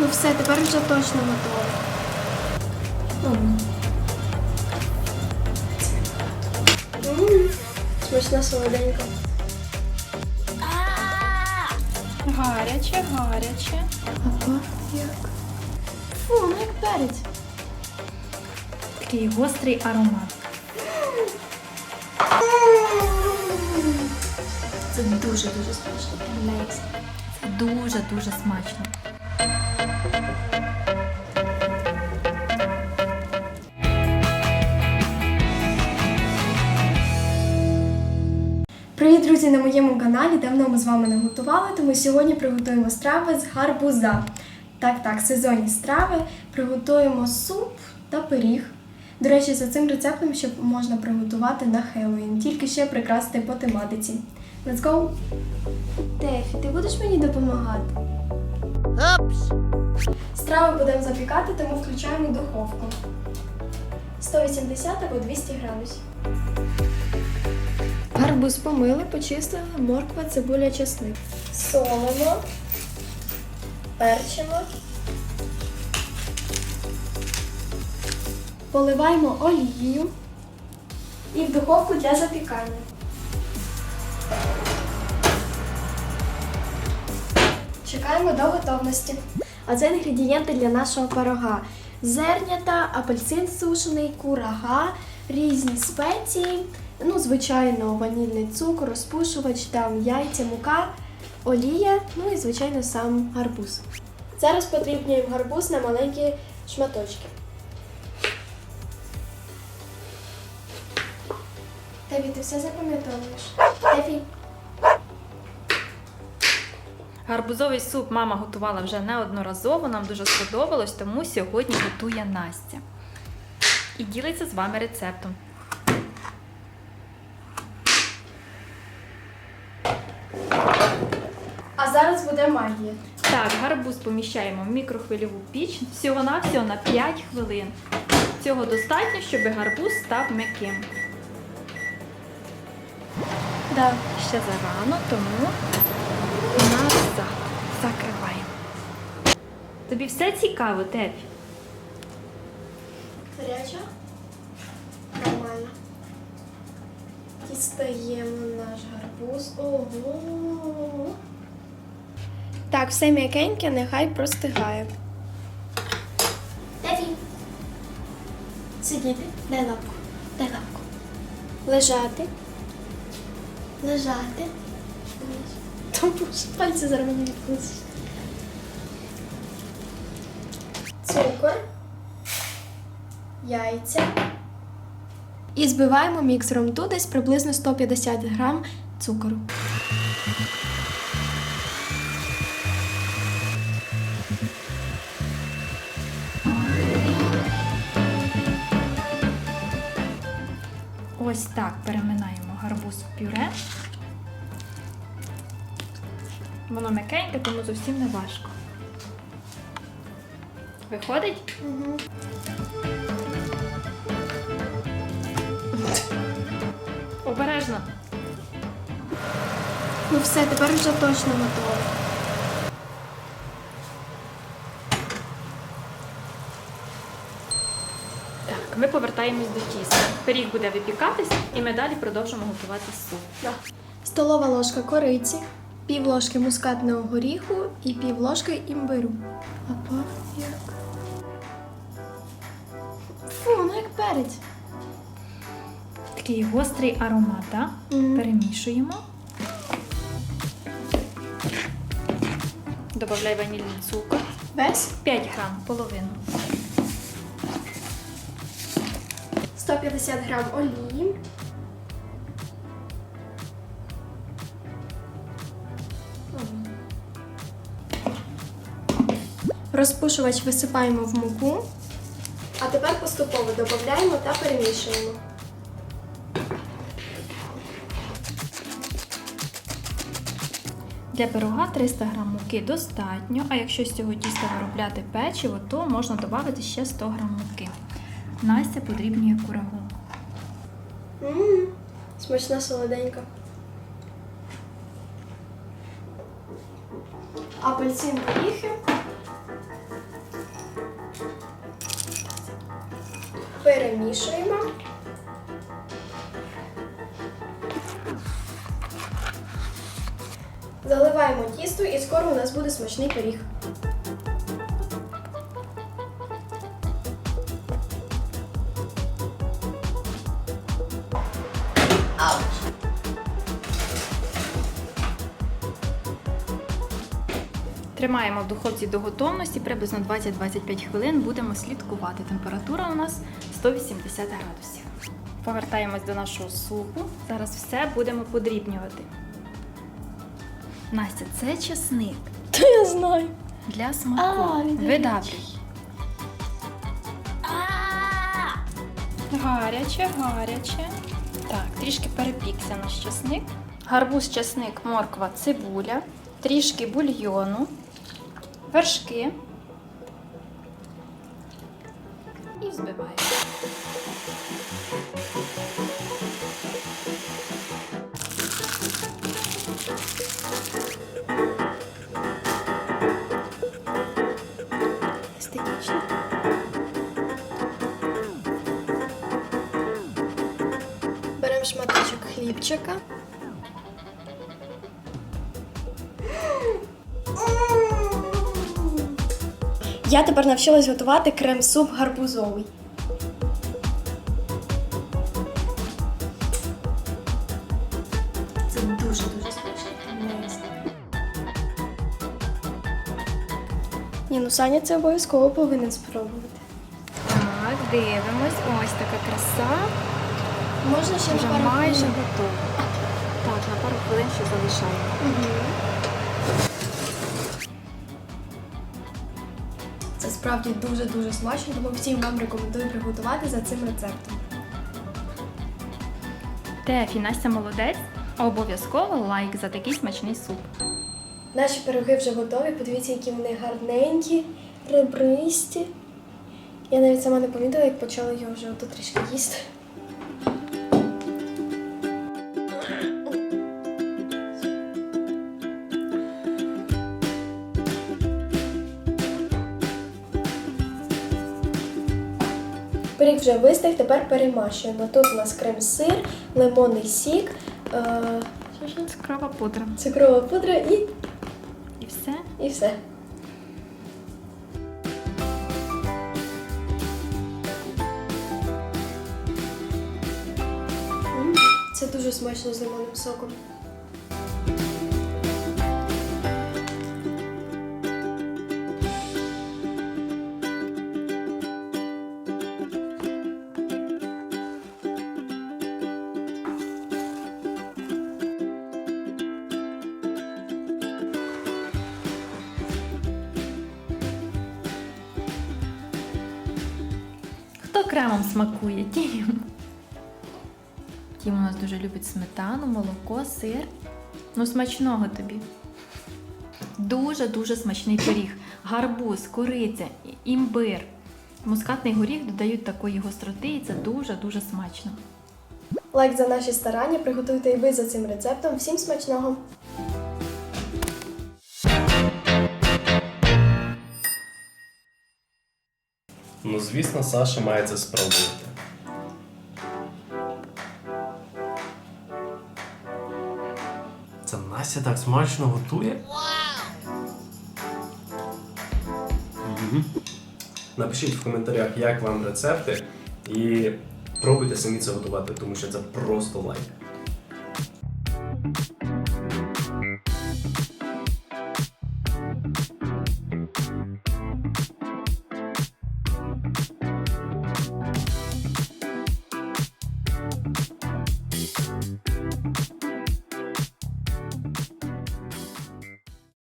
Ну все, тепер вже точно готово. Смачна солоденька. Гаряче, гаряче. Ага, як. Фу, ну як перець. Такий гострий аромат. Це дуже-дуже смачно. Це дуже-дуже смачно. Привіт, друзі, на моєму каналі. Давно ми з вами не готували, тому сьогодні приготуємо страви з гарбуза. Так, так, сезонні страви. Приготуємо суп та пиріг. До речі, за цим рецептом ще можна приготувати на Хеллоуін, тільки ще прикрасити по тематиці. Let's go! Тефі, ти будеш мені допомагати? Страви будемо запікати, тому включаємо духовку. 180 або 200 градусів. Гарбуз помили, почистили, морква, цибуля, чесник. Солимо, перчимо. Поливаємо олією і в духовку для запікання. Чекаємо до готовності. А це інгредієнти для нашого пирога. Зернята, апельсин сушений, курага, різні спеції, ну, звичайно, ванільний цукор, розпушувач, там яйця, мука, олія, ну і, звичайно, сам гарбуз. Зараз подрібнюємо гарбуз на маленькі шматочки. Теві, ти все запам'ятовуєш? Теві, Гарбузовий суп мама готувала вже неодноразово, нам дуже сподобалось, тому сьогодні готує Настя. І ділиться з вами рецептом. а зараз буде магія. Так, гарбуз поміщаємо в мікрохвильову піч всього-навсього на 5 хвилин. Цього достатньо, щоб гарбуз став м'яким. Да. Ще зарано, тому закриваємо. Тобі все цікаво, Тепі? Гаряча? Нормально. Дістаємо наш гарбуз. Ого. Так, все м'якеньке, нехай простигає. Тефі. Сидіти. Дай лапку. Дай лапку. Лежати. Лежати. Тому що пальці зараз мені відкусиш. Цукор яйця. І збиваємо міксером. Тут десь приблизно 150 грам цукору. Ось так переминаємо гарбуз в пюре. Воно м'якеньке, тому зовсім не важко. Виходить? Угу. Обережно. Ну все, тепер вже точно готово. Так, ми повертаємось до тіста. Пиріг буде випікатись, і ми далі продовжимо готувати суп. Да. Столова ложка кориці, пів ложки мускатного горіху і пів ложки імбиру. А пахне як. Фу, ну як перець. Такий гострий аромат, так? Мгм. Перемішуємо. Добавляй ванільний цукор. Весь 5 грам, половину. 150 грам олії. Розпушувач висипаємо в муку. А тепер поступово додаємо та перемішуємо. Для пирога 300 г муки достатньо, а якщо з цього тіста виробляти печиво, то можна додати ще 100 г муки. Настя подрібнює курагу. Ммм, смачна солоденька. Апельсин горіхи. Перемішуємо. Заливаємо тісто і скоро у нас буде смачний пиріг. Тримаємо в духовці до готовності, приблизно 20-25 хвилин будемо слідкувати. Температура у нас 180 градусів. Повертаємось до нашого супу. Зараз все будемо подрібнювати. Настя, це чесник Та я знаю. для смаку. Видавлюй. Гаряче, гаряче. Так, трішки перепікся наш чесник. Гарбуз, чесник, морква, цибуля, трішки бульйону, вершки. І взбиваємо. Беремо шматочок хлібчика. Я тепер навчилась готувати крем-суп гарбузовий. Ну Саня це обов'язково повинен спробувати. Так, дивимось. Ось така краса. Можна ще Вже на пару майже хвилин? готова. Так, на пару хвилин ще залишаємо. Це справді дуже-дуже смачно, тому всім вам рекомендую приготувати за цим рецептом. Тефі, Настя молодець. Обов'язково лайк за такий смачний суп. Наші пироги вже готові. Подивіться, які вони гарненькі, ребристі. Я навіть сама не помітила, як почала його вже ото трішки їсти. Пиріг вже вистиг, тепер перемащуємо. Тут у нас крем-сир, лимонний сік, е. Цукрова пудра. цукрова пудра і, І все. і все. Це дуже смачно з лимонним соком. Хто кремом смакує? Тім. Тім у нас дуже любить сметану, молоко, сир. Ну, смачного тобі. Дуже-дуже смачний пиріг. Гарбуз, кориця, імбир. Мускатний горіх додають такої гостроти, і це дуже-дуже смачно. Лайк за наші старання, приготуйте і ви за цим рецептом. Всім смачного! Ну, звісно, Саша має це спробувати. Це Настя так смачно готує. Мгм. Напишіть в коментарях, як вам рецепти, і пробуйте самі це готувати, тому що це просто лайк.